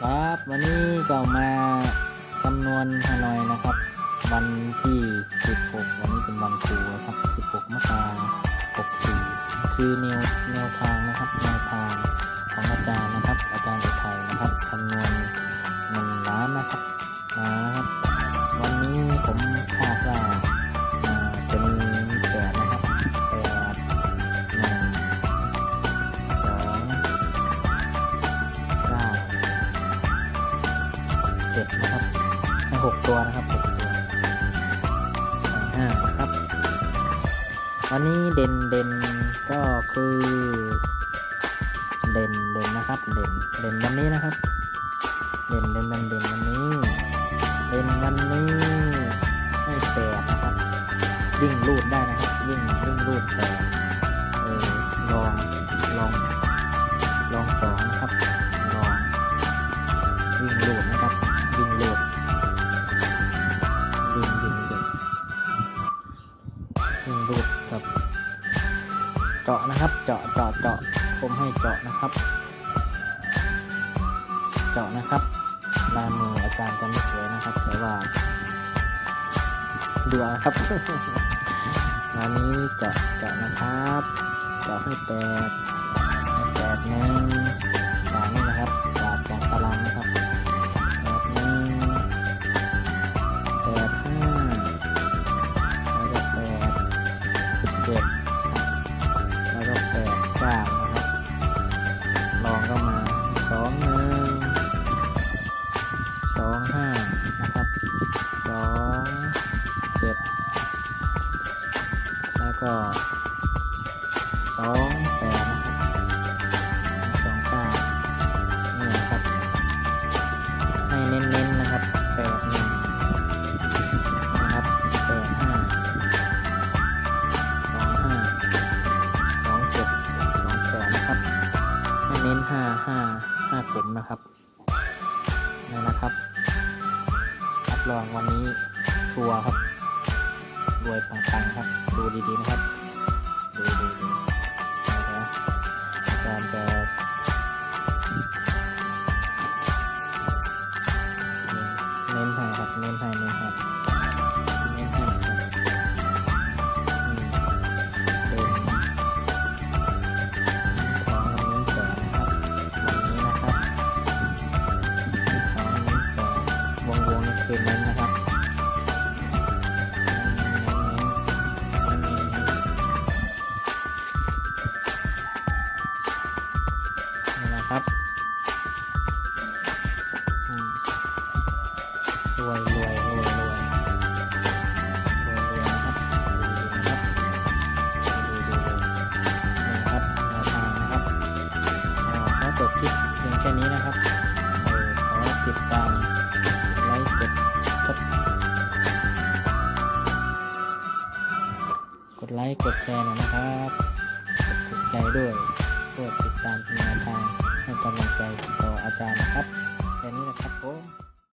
ครับวันนี้ก็มาคำนวณฮานอยนะครับ วันที่ 16 วันนี้เป็นวันครูนะครับ 16 มกราคม 64 คือแนว ให้หกตัวนะครับหกตัวห้านะครับวันนี้เด่นเด่นก็คือเด่นเด่นนะครับเด่นเด่นวันนี้นะครับ เด่นเด่นวันเด่นวันนี้เด่นวันนี้ให้แปดนะครับวิ่งรูดได้นะครับวิ่งวิ่งรูดแปดเออลองลองลองสองนะครับ วิ่งลูดครับ เจาะนะครับ เจาะเจาะเจาะผมให้เจาะนะครับ เจาะนะครับลายมืออาจารย์จะไม่สวยนะครับแต่ว่าดูเอานะครับงานนี้เจาะเจาะนะครับ เจาะให้แปดให้แปดหนึ่ง สองห้านะครับสองเจ็ดแล้วก็สองแปดนะครับสองเก้านี่นะครับ ให้เน้นๆนะครับแปดหนึ่งนะครับแปดห้าสองห้าสองเจ็ดสองแปดนะครับ ให้เน้นห้าห้าห้ากลุ่มนะครับนี่นะครับ รองวันนี้ชัวร์ครับรวยปังๆครับ ดูดีๆนะครับ ดูดีๆนะอาจารย์จะเน้นให้ครับ เน้นให้เน้นให้ วงวงนี่คือเน้นนะครับเน้นเน้นเน้นเน้นเน้นเน้นนี่นะครับอืมรวยรวยรวยรวยรวยรวยครับดูดีนะครับดูดูดูนี่นะครับแนวทาครับอ่าขอจบคลิปเพียงแค่นี้นะครับเออขอติดตาม ดไลค์กดแชร์นะครับกดถูกใจด้วยเพื่อติดตามแนวทางให้กำลังใจต่ออาจารย์นะครับ แค่นี้นะครับผม